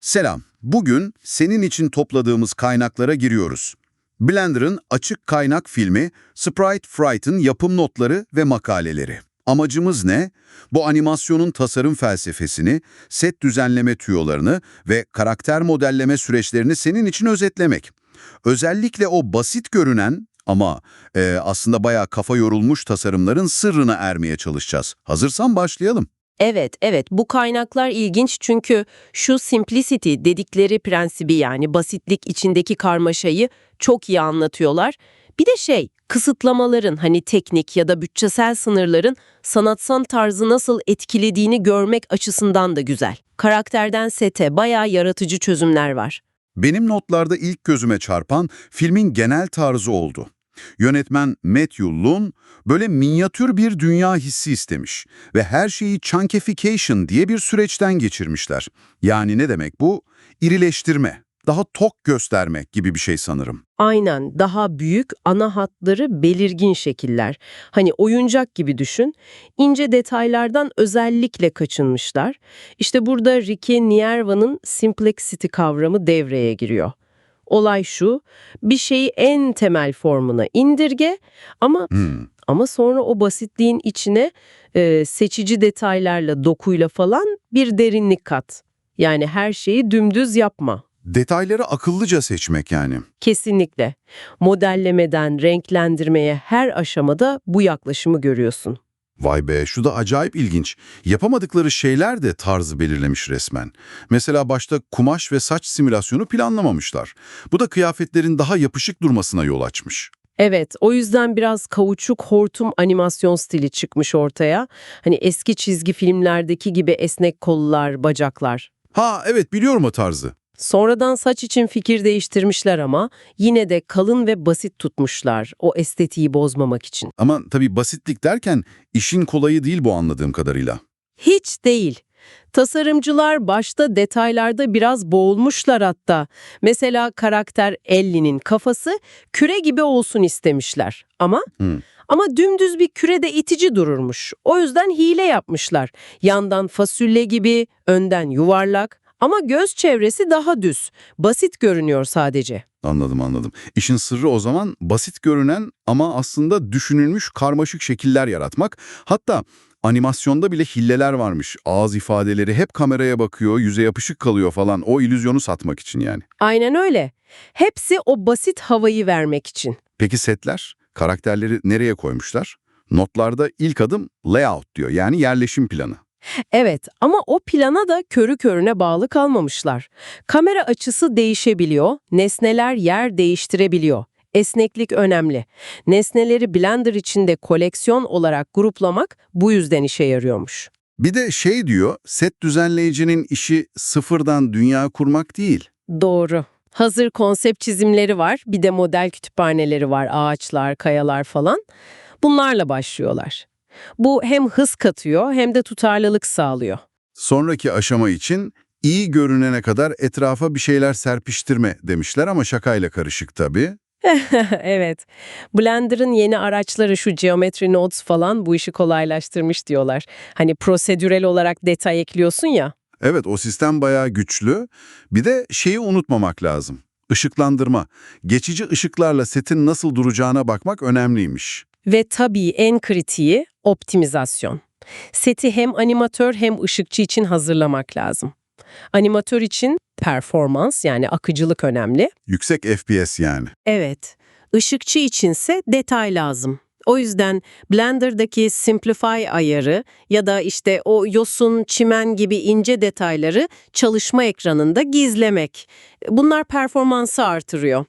Selam. Bugün senin için topladığımız kaynaklara giriyoruz. Blender'ın açık kaynak filmi, Sprite Fright'ın yapım notları ve makaleleri. Amacımız ne? Bu animasyonun tasarım felsefesini, set düzenleme tüyolarını ve karakter modelleme süreçlerini senin için özetlemek. Özellikle o basit görünen ama e, aslında bayağı kafa yorulmuş tasarımların sırrına ermeye çalışacağız. Hazırsan başlayalım. Evet, evet. Bu kaynaklar ilginç çünkü şu simplicity dedikleri prensibi yani basitlik içindeki karmaşayı çok iyi anlatıyorlar. Bir de şey, kısıtlamaların hani teknik ya da bütçesel sınırların sanatsal tarzı nasıl etkilediğini görmek açısından da güzel. Karakterden sete bayağı yaratıcı çözümler var. Benim notlarda ilk gözüme çarpan filmin genel tarzı oldu. Yönetmen Matthew Lun böyle minyatür bir dünya hissi istemiş ve her şeyi chunkification diye bir süreçten geçirmişler. Yani ne demek bu? İrileştirme, daha tok göstermek gibi bir şey sanırım. Aynen daha büyük ana hatları belirgin şekiller. Hani oyuncak gibi düşün. İnce detaylardan özellikle kaçınmışlar. İşte burada Ricky Nierva'nın complexity kavramı devreye giriyor. Olay şu, bir şeyi en temel formuna indirge ama Hmm. ama sonra o basitliğin içine e, seçici detaylarla, dokuyla falan bir derinlik kat. Yani her şeyi dümdüz yapma. Detayları akıllıca seçmek yani. Kesinlikle. Modellemeden renklendirmeye her aşamada bu yaklaşımı görüyorsun. Vay be şu da acayip ilginç. Yapamadıkları şeyler de tarzı belirlemiş resmen. Mesela başta kumaş ve saç simülasyonu planlamamışlar. Bu da kıyafetlerin daha yapışık durmasına yol açmış. Evet, o yüzden biraz kauçuk hortum animasyon stili çıkmış ortaya. Hani eski çizgi filmlerdeki gibi esnek kollar, bacaklar. Ha evet biliyorum o tarzı. Sonradan saç için fikir değiştirmişler ama yine de kalın ve basit tutmuşlar o estetiği bozmamak için. Ama tabii basitlik derken işin kolayı değil bu anladığım kadarıyla. Hiç değil. Tasarımcılar başta detaylarda biraz boğulmuşlar hatta. Mesela karakter Ellie'nin kafası küre gibi olsun istemişler. Ama Hı. ama dümdüz bir kürede itici dururmuş. O yüzden hile yapmışlar. Yandan fasulye gibi, önden yuvarlak ama göz çevresi daha düz. Basit görünüyor sadece. Anladım anladım. İşin sırrı o zaman basit görünen ama aslında düşünülmüş karmaşık şekiller yaratmak. Hatta animasyonda bile hilleler varmış. Ağız ifadeleri hep kameraya bakıyor, yüze yapışık kalıyor falan. O illüzyonu satmak için yani. Aynen öyle. Hepsi o basit havayı vermek için. Peki setler? Karakterleri nereye koymuşlar? Notlarda ilk adım layout diyor yani yerleşim planı. Evet ama o plana da körü körüne bağlı kalmamışlar. Kamera açısı değişebiliyor, nesneler yer değiştirebiliyor. Esneklik önemli. Nesneleri Blender içinde koleksiyon olarak gruplamak bu yüzden işe yarıyormuş. Bir de şey diyor, set düzenleyicinin işi sıfırdan dünya kurmak değil. Doğru. Hazır konsept çizimleri var, bir de model kütüphaneleri var, ağaçlar, kayalar falan. Bunlarla başlıyorlar. Bu hem hız katıyor hem de tutarlılık sağlıyor. Sonraki aşama için iyi görünene kadar etrafa bir şeyler serpiştirme demişler ama şakayla karışık tabii. evet. Blender'ın yeni araçları şu Geometry Nodes falan bu işi kolaylaştırmış diyorlar. Hani prosedürel olarak detay ekliyorsun ya. Evet o sistem bayağı güçlü. Bir de şeyi unutmamak lazım. Işıklandırma. Geçici ışıklarla setin nasıl duracağına bakmak önemliymiş. Ve tabii en kritiği optimizasyon. Seti hem animatör hem ışıkçı için hazırlamak lazım. Animatör için performans yani akıcılık önemli. Yüksek FPS yani. Evet, ışıkçı içinse detay lazım. O yüzden Blender'daki Simplify ayarı ya da işte o yosun, çimen gibi ince detayları çalışma ekranında gizlemek. Bunlar performansı artırıyor.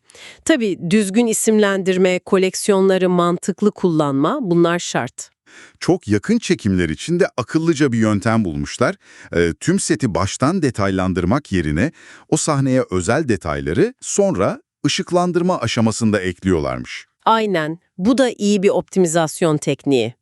Tabii düzgün isimlendirme, koleksiyonları mantıklı kullanma bunlar şart. Çok yakın çekimler için de akıllıca bir yöntem bulmuşlar. Ee, tüm seti baştan detaylandırmak yerine o sahneye özel detayları sonra ışıklandırma aşamasında ekliyorlarmış. Aynen, bu da iyi bir optimizasyon tekniği.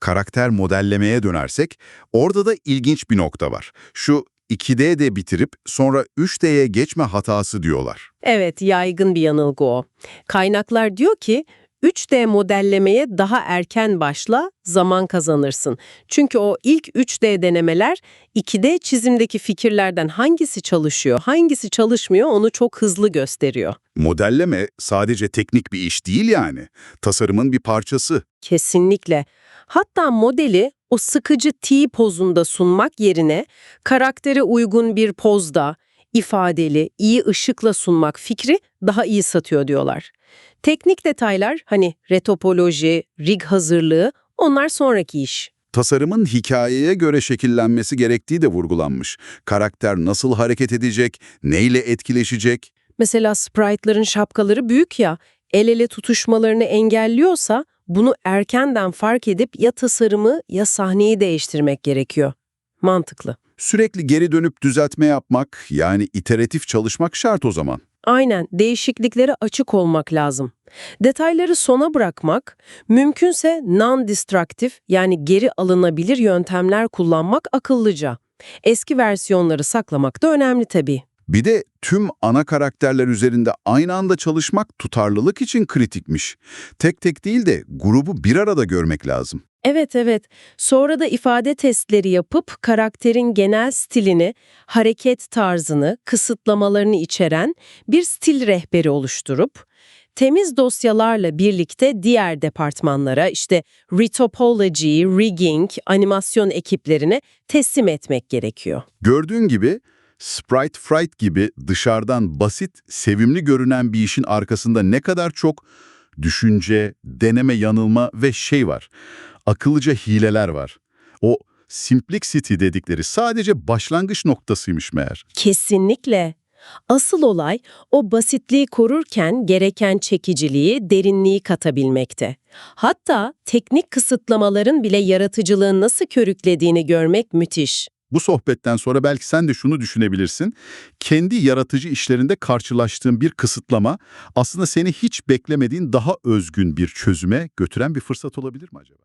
Karakter modellemeye dönersek orada da ilginç bir nokta var. Şu 2D'de bitirip sonra 3D'ye geçme hatası diyorlar. Evet, yaygın bir yanılgı o. Kaynaklar diyor ki 3D modellemeye daha erken başla, zaman kazanırsın. Çünkü o ilk 3D denemeler 2D çizimdeki fikirlerden hangisi çalışıyor, hangisi çalışmıyor onu çok hızlı gösteriyor. Modelleme sadece teknik bir iş değil yani. Tasarımın bir parçası. Kesinlikle. Hatta modeli o sıkıcı T pozunda sunmak yerine karaktere uygun bir pozda, ifadeli, iyi ışıkla sunmak fikri daha iyi satıyor diyorlar. Teknik detaylar hani retopoloji, rig hazırlığı onlar sonraki iş. Tasarımın hikayeye göre şekillenmesi gerektiği de vurgulanmış. Karakter nasıl hareket edecek, neyle etkileşecek? Mesela sprite'ların şapkaları büyük ya, el ele tutuşmalarını engelliyorsa bunu erkenden fark edip ya tasarımı ya sahneyi değiştirmek gerekiyor. Mantıklı. Sürekli geri dönüp düzeltme yapmak, yani iteratif çalışmak şart o zaman. Aynen, değişikliklere açık olmak lazım. Detayları sona bırakmak, mümkünse non-destructive yani geri alınabilir yöntemler kullanmak akıllıca. Eski versiyonları saklamak da önemli tabii. Bir de tüm ana karakterler üzerinde aynı anda çalışmak tutarlılık için kritikmiş. Tek tek değil de grubu bir arada görmek lazım. Evet evet. Sonra da ifade testleri yapıp karakterin genel stilini, hareket tarzını, kısıtlamalarını içeren bir stil rehberi oluşturup temiz dosyalarla birlikte diğer departmanlara işte retopology, rigging, animasyon ekiplerine teslim etmek gerekiyor. Gördüğün gibi Sprite Fright gibi dışarıdan basit, sevimli görünen bir işin arkasında ne kadar çok düşünce, deneme, yanılma ve şey var. Akıllıca hileler var. O simplicity dedikleri sadece başlangıç noktasıymış meğer. Kesinlikle. Asıl olay o basitliği korurken gereken çekiciliği, derinliği katabilmekte. Hatta teknik kısıtlamaların bile yaratıcılığı nasıl körüklediğini görmek müthiş. Bu sohbetten sonra belki sen de şunu düşünebilirsin. Kendi yaratıcı işlerinde karşılaştığın bir kısıtlama aslında seni hiç beklemediğin daha özgün bir çözüme götüren bir fırsat olabilir mi acaba?